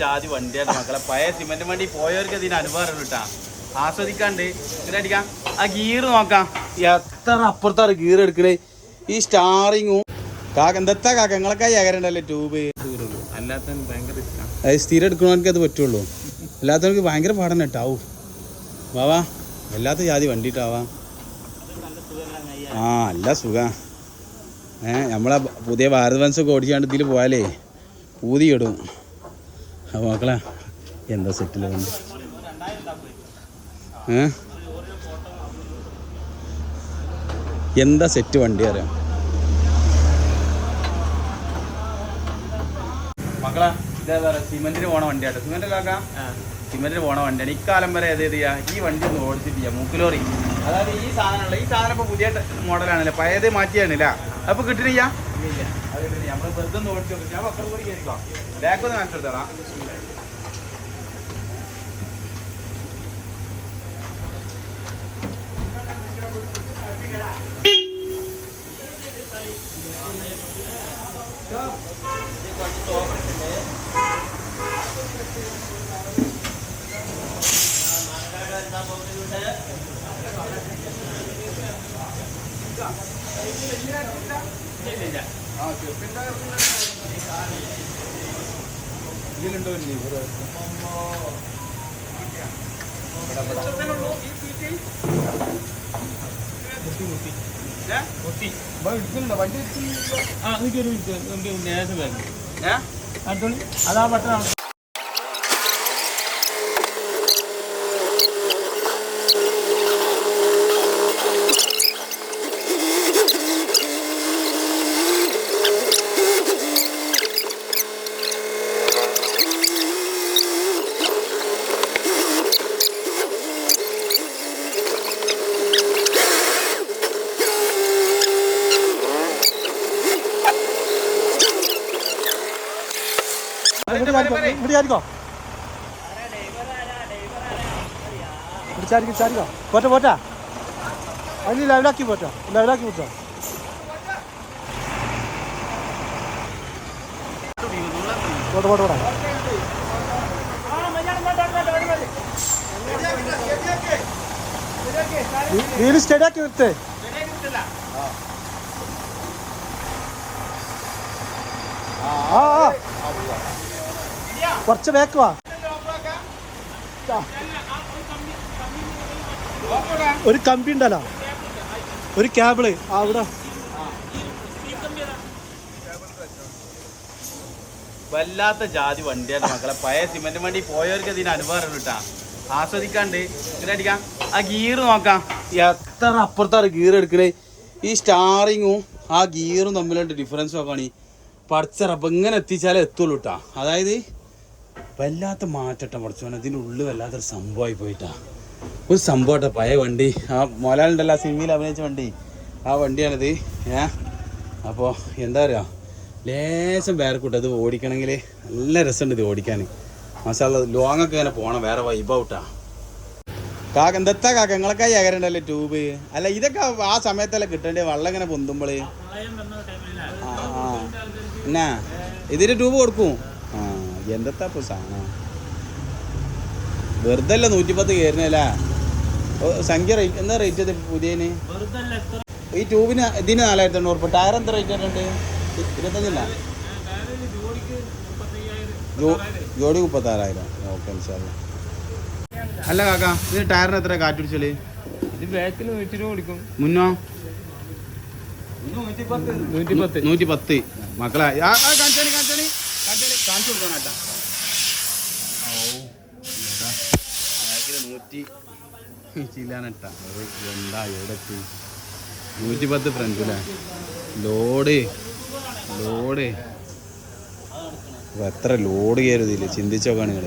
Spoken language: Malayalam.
ജാതി വണ്ടിയാണ് മക്കളെ. പഴയ സിമെന്റ് വണ്ടി പോയവർക്ക് ഇതിന് അനുഭവം കിട്ടാ. ആസ്വദിക്കാണ്ട്. ഇതിനടിക്കാം ആ ഗീർ നോക്കാം. എത്ര അപ്പുറത്താണ് ഗീർ എടുക്കണേ? ഈ സ്റ്റാറിങ്ങും കാക്ക എന്താ കാക്ക? നിങ്ങളൊക്കെ ഏകരണ്ടല്ലേ? ട്യൂബ്. അല്ലാത്ത ഭയങ്കര അത് സ്ഥിരം എടുക്കണവർക്ക് അത് പറ്റുള്ളൂ. അല്ലാത്തവർക്ക് ഭയങ്കര പാടന്നെ കേട്ടാവൂ വാവാ വല്ലാത്ത ജാതി വണ്ടിട്ടാവാ ആ അല്ല സുഖ. ഏഹ് നമ്മളെ പുതിയ ഭാരത് വൻസ് ഓടിച്ചാണ്ട് ഇതിൽ പോയാലേ പൂതിയിടും. ഇടും അപ്പോൾ മക്കളെ എന്താ സെറ്റിൽ വന്നു? എന്താ സെറ്റ് വണ്ടി അറിയാം? മക്കളെ ഇതേ സിമെന്റിന് പോണ വണ്ടിയാട്ടോ. സിമെന്റ് കാക്കാം സിമെന്റിന് പോണ വണ്ടിയാണ്. ഇക്കാലം വരെ ഏത് ചെയ്യാ? ഈ വണ്ടി ഒന്ന് ഓടിച്ചിട്ട് ചെയ്യാം. മൂക്കിലോറി അതായത് ഈ സാധനമുള്ള ഈ സാധനം ഇപ്പൊ പുതിയ മോഡലാണല്ലേ പഴയത് മാറ്റിയാണില്ല അപ്പൊ കിട്ടണില്ല. നമ്മൾ വെറുതെ ഒന്ന് ഓടിച്ചു ഞാൻ മക്കൾ കൂടി കയറിക്കോ? ബാക്ക് ഒന്ന് കാണിച്ചു കൊടുത്തോളാം ഇതിലുണ്ടോ? ഏ? ആ മിനിറ്റ് എനിക്ക് നേരത്തെ വരണം ഏ? അടുത്തോളി അതാ ബട്ടണാണ് പറയട്ടെ, പറയട്ടെ, പറയട്ടെ. ഇവിടെ വിളിച്ചായിരിക്കും ചാരിക്കോ പോട്ടെ പോട്ടെ അതിന് ലെവലാക്കി പോട്ടെ ലെവലാക്കി പോട്ടോ പോട്ടെ പോട്ടെ. പോട്ടെ വീൽ സ്റ്റേഡിയാക്കി നിർത്തേ. ആ. കുറച്ച് ബാക്ക് വാ. ഒരു കമ്പി ഉണ്ടല്ലോ. ഒരു കേബിൾ ആ അവിടെ. വല്ലാത്ത ജാതി വണ്ടിയാണ് മക്കളെ. പഴയ സിമെന്റ് വണ്ടി പോയവർക്ക് ഇതിന് അനുഭവം കിട്ടാ. ആസ്വദിക്കാണ്ട്. അടിക്കാം. ആ ഗീർ നോക്കാം. എത്ര അപ്പുറത്താണ് ഗീർ എടുക്കണേ. ഈ സ്റ്റാറിങ്ങും ആ ഗീറും തമ്മിലുള്ള ഡിഫറൻസ് നോക്കുകയാണെങ്കിൽ പഠിച്ച റബ്ബ് ഇങ്ങനെ എത്തിച്ചാലേ എത്തുള്ളൂ കേട്ടാ. അതായത് വല്ലാത്ത മാറ്റട്ട പോകാൻ അതിന്റെ ഉള്ളിൽ വല്ലാത്തൊരു സംഭവമായി പോയിട്ടാ. ഒരു സംഭവട്ടെ പഴയ വണ്ടി. ആ മോലാലുണ്ടല്ലോ സിനിമയിൽ അഭിനയിച്ച വണ്ടി. ആ വണ്ടിയാണിത്. ഏ? അപ്പോൾ എന്താ പറയുക ലേശം വേറെ കൂട്ടം ഇത് ഓടിക്കണമെങ്കിൽ നല്ല രസമുണ്ട് ഇത് ഓടിക്കാൻ മസാല ലോങ്ങൊക്കെ ഇങ്ങനെ പോകണം വേറെ വൈബൗട്ടാ കാക്ക എന്താ കാക്ക? നിങ്ങളൊക്കെ ഏകരണ്ടല്ലേ ട്യൂബ് അല്ല ഇതൊക്കെ ആ സമയത്തല്ലേ കിട്ടണ്ടേ വെള്ളം ഇങ്ങനെ പൊന്തുമ്പോൾ ആ എന്നാ? ഇതിന് ട്യൂബ് കൊടുക്കും. എന്തെത്താ ഇപ്പോൾ സാധനം? വെറുതെ അല്ല നൂറ്റിപ്പത്ത് കയറുന്നല്ലേ സംഖ്യ റേറ്റ് എന്താ റേറ്റ് ഇത് പുതിയതിന്? ഈ ട്യൂബിന് ഇതിന് നാലായിരത്തി എണ്ണൂറ് ഉറുപ്പ് ടയർ എന്താ റേറ്റ് വരുന്നുണ്ട് ഇരുപത്തഞ്ചില്ല? ജോഡി മുപ്പത്താറായിരം. ഓക്കെ അല്ല. കാക്ക ഇത് ടയറിന് എത്ര കാറ്റ് പിടിച്ചൽ മുന്നോ? നൂറ്റി പത്ത് മക്കളെ ആ, കാണിച്ചാണി കാണിച്ചു നൂറ്റി ചില്ലാനട്ടാ ഒരു എന്താ ഇവിടെ എത്തി നൂറ്റി പത്ത് ഫ്രണ്ടിലെ ലോഡ്. ലോഡ്. എത്ര ലോഡ് കയറുതില്ലേ ചിന്തിച്ചോക്കാണ് നിങ്ങൾ